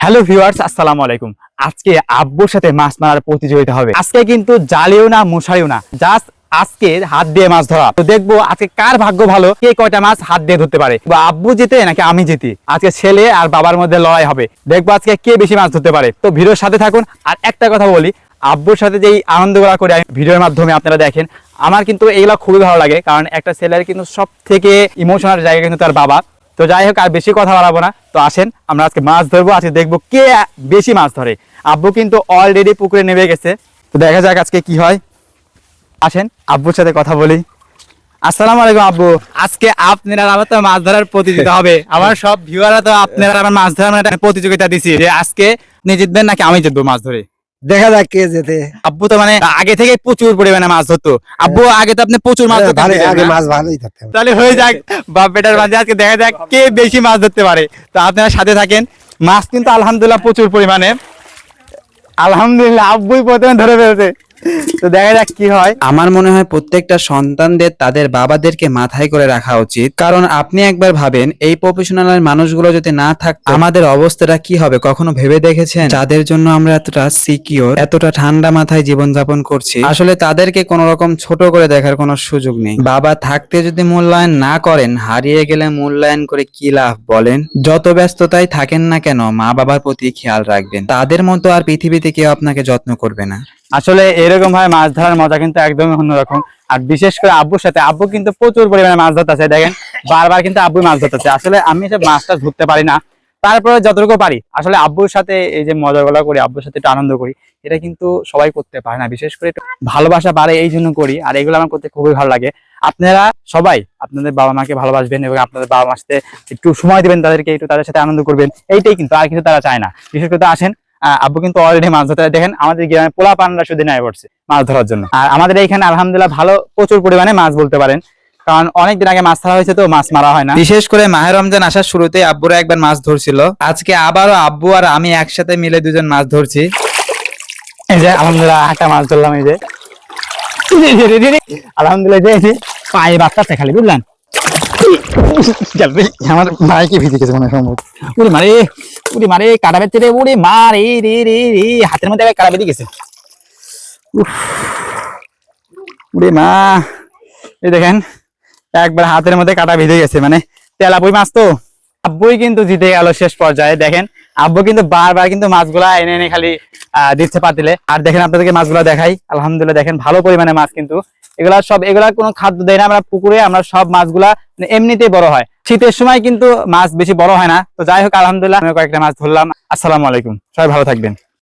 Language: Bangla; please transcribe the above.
হ্যালো ভিউয়ার্স আসসালামু আলাইকুম। আজকে আব্বুর সাথে মাছ মারার প্রতিযোগিতা হবে। আজকে কিন্তু জালিও না মশাইও না। জাস্ট আজকে হাত দিয়ে মাছ ধরা। তো দেখব আজকে কার ভাগ্য ভালো, কে কয়টা মাছ হাত দিয়ে ধরতে পারে। আব্বু জিতে নাকি আমি জিতি? আজকে ছেলে আর বাবার মধ্যে লড়াই হবে। দেখব আজকে কে বেশি মাছ ধরতে পারে। তো ভিডিওর সাথে থাকুন। আর একটা কথা বলি, আব্বুর সাথে যেই আনন্দগুলা করে ভিডিওর মাধ্যমে আপনারা দেখেন, আমার কিন্তু এইগুলা খুবই ভালো লাগে। কারণ একটা ছেলের কিন্তু সব থেকে ইমোশনাল জায়গা কিন্তু তার বাবা। তো যাই হোক, আর বেশি কথা বাড়াবো না। তো আসেন, আমরা আজকে মাছ ধরবো, আজকে দেখব কে বেশি মাছ ধরে। আব্বু কিন্তু অলরেডি পুকুরে নেমে গেছে। তো দেখা যাক আজকে কি হয়। আসেন, আব্বুর সাথে কথা বলি। আসসালামু আলাইকুম, আব্বু। আজকে আপনারা আমার তো মাছ ধরার প্রতিযোগিতা হবে। আমার সব ভিউয়াররা তো আপনারা আমার মাছ ধরার প্রতিযোগিতা দিছি যে আজকে জিতবেন নাকি আমি জিতবো মাছ ধরে। দেখা যাক কে যেতে আব্বু তো মানে আগে থেকে প্রচুর পরিমাণে মাছ ধরতো। আব্বু আগে তো আপনি প্রচুর মাছ ধরতে আগে মাছ ভালোই ধরতে তাহলে হয়ে যাক বাপ বেটার মাঝে আজকে দেখা যাক কে বেশি মাছ ধরতে পারে। তো আপনারা সাথে থাকেন মাছ কিন্তু আলহামদুলিল্লাহ প্রচুর পরিমাণে। আলহামদুলিল্লাহ আব্বুই প্রথমে ধরে ফেলছে। তো দেখা যাক কি হয়। আমার মনে হয় প্রত্যেকটা সন্তানদের তাদের বাবাদেরকে মাথায় করে রাখা উচিত। কারণ আপনি একবার ভাবেন, এই প্রফেশনাল মানুষগুলো যদি না থাকতো, আমাদের অবস্থাটা কি হবে কখনো ভেবে দেখেছেন? যাদের জন্য আমরা এতটা সিকিওর এতটা ঠান্ডা মাথায় জীবনযাপন করছি, আসলে তাদেরকে কোনো রকম ছোট করে দেখার কোনো সুযোগ নেই। বাবা থাকতে যদি মূল্যায়ন না করেন, হারিয়ে গেলে মূল্যায়ন করে কি লাভ বলেন? যত ব্যস্ততায় থাকেন না কেন মা বাবার প্রতি খেয়াল রাখবেন। তাদের মতো আর পৃথিবীতে কেউ আপনাকে যত্ন করবে না। আসলে এরকম ভাবে মাছ ধরার মজা কিন্তু একদমই অন্যরকম। আর বিশেষ করে আব্বুর সাথে, আব্বু কিন্তু প্রচুর পরিমাণে মাছ ধরতেছে, দেখেন, বারবার কিন্তু আব্বু মাছ ধরতেছে। আসলে আমি সব মাছটা ধরতে পারি না। তারপরে যতটুকু পারি, আসলে আব্বুর সাথে এই যে মজাগুলো করি, আব্বুর সাথে একটু আনন্দ করি, এটা কিন্তু সবাই করতে পারে না। বিশেষ করে ভালোবাসা বাড়ে এই জন্য করি, আর এগুলো আমার করতে খুবই ভালো লাগে। আপনারা সবাই আপনাদের বাবা মাকে ভালোবাসবেন এবং আপনাদের বাবা মার সাথে একটু সময় দিবেন, তাদেরকে একটু তাদের সাথে আনন্দ করবেন, এইটাই কিন্তু আর কিছু তারা চায় না। বিশেষ করে আসেন আব্বু কিন্তু অলরেডি মাছ ধরতে দেখেন আমাদের গ্রামে পোলা পানরা শুধু নেয় পড়ছে মাছ ধরার জন্য। আর আমাদের এইখানে আলহামদুলিল্লাহ ভালো প্রচুর পরিমাণে মাছ বলতে পারেন। কারণ অনেকদিন আগে মাছ ধরা হয়েছে তো মাছ মারা হয় না। বিশেষ করে মাহের রমজান আসার শুরুতে আব্বুরা একবার মাছ ধরছিল। আজকে আবারও আব্বু আর আমি একসাথে মিলে দুজন মাছ ধরছি। এই যে আলহামদুলিল্লাহ একটা মাছ ধরলাম এই যে। আলহামদুলিল্লাহ যে পায়ে বাচ্চাতে খালি বুঝলেন? আমার ভিজে গেছে মনে সম্ভব। উড়ি মারে উড়ি মারে, কাটা বেঁচে রে উড়ি মারে, রে রে রে। হাতের মধ্যে কাটা বেঁধে গেছে। উড়ি মা। এই দেখেন, একবার হাতের মধ্যে কাটা ভিজে গেছে মানে তেলাপুই মাছ তো। আব্বুই কিন্তু জিতে গেল শেষ পর্যায়ে, দেখেন। আব্বু কিন্তু বারবার কিন্তু মাছগুলা এনে এনে খালি দিচ্ছে পাতিলে আর দেখেন আপনাদেরকে মাছগুলা দেখাই। আলহামদুলিল্লাহ, দেখেন ভালো পরিমাণে মাছ কিন্তু। এগুলা সব, এগুলা কোনো খাদ্য দেয় না, আমরা পুকুরে আমরা সব মাছগুলা গুলা এমনিতেই বড় হয়। শীতের সময় কিন্তু মাছ বেশি বড় হয় না। তো যাই হোক, আলহামদুলিল্লাহ আমি কয়েকটা মাছ ধরলাম। আসসালামু আলাইকুম। সবাই ভালো থাকবেন।